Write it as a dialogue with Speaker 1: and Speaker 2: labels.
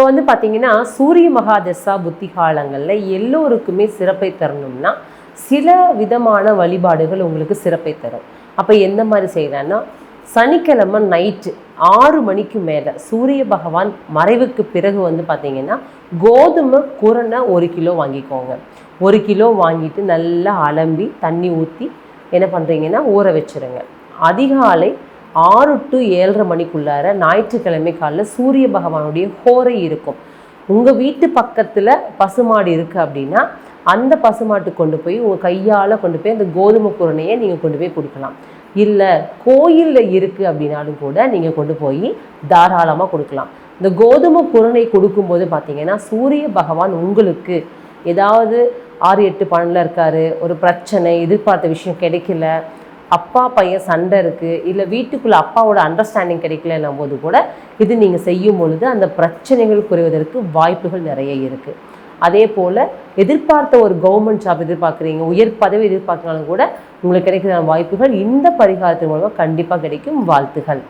Speaker 1: இப்போ வந்து பார்த்திங்கன்னா சூரிய மகாதசா புத்தி காலங்களில் எல்லோருக்குமே சிறப்பை தரணும்னா சில விதமான வழிபாடுகள் உங்களுக்கு சிறப்பை தரும். அப்போ எந்த மாதிரி செய்யலாம்னா சனிக்கிழமை நைட்டு ஆறு மணிக்கு மேலே சூரிய பகவான் மறைவுக்கு பிறகு வந்து பார்த்திங்கன்னா கோதுமை குரணை ஒரு கிலோ வாங்கிக்கோங்க. ஒரு கிலோ வாங்கிட்டு நல்லா அலம்பி தண்ணி ஊற்றி என்ன பண்ணுறீங்கன்னா ஊற வச்சுருங்க. அதிகாலை ஆறு டு ஏழரை மணிக்குள்ளார ஞாயிற்றுக்கிழமை காலைல சூரிய பகவானுடைய ஹோரை இருக்கும். உங்கள் வீட்டு பக்கத்தில் பசுமாடு இருக்குது அப்படின்னா அந்த பசுமாட்டு கொண்டு போய் உங்கள் கையால் கொண்டு போய் அந்த கோதுமை குரணையை நீங்கள் கொண்டு போய் கொடுக்கலாம். இல்லை கோயிலில் இருக்குது அப்படின்னாலும் கூட நீங்கள் கொண்டு போய் தாராளமாக கொடுக்கலாம். இந்த கோதுமை குரணை கொடுக்கும்போது பார்த்தீங்கன்னா சூரிய பகவான் உங்களுக்கு ஏதாவது ஆறு எட்டு பணில் இருக்காரு ஒரு பிரச்சனை எதிர்பார்த்த விஷயம் கிடைக்கல அப்பா பையன் சண்டை இருக்குது இல்லை வீட்டுக்குள்ளே அப்பாவோட அண்டர்ஸ்டாண்டிங் கிடைக்கலன்னும் போது கூட இது நீங்கள் செய்யும் பொழுது அந்த பிரச்சனைகள் குறைவதற்கு வாய்ப்புகள் நிறைய இருக்குது அதே போல் எதிர்பார்த்த ஒரு கவர்மெண்ட் ஜாப் எதிர்பார்க்குறீங்க உயர் பதவி எதிர்பார்க்கனாலும் கூட உங்களுக்கு கிடைக்கிற வாய்ப்புகள் இந்த பரிகாரத்தின் மூலமாக கண்டிப்பாக கிடைக்கும். வாழ்த்துகள்.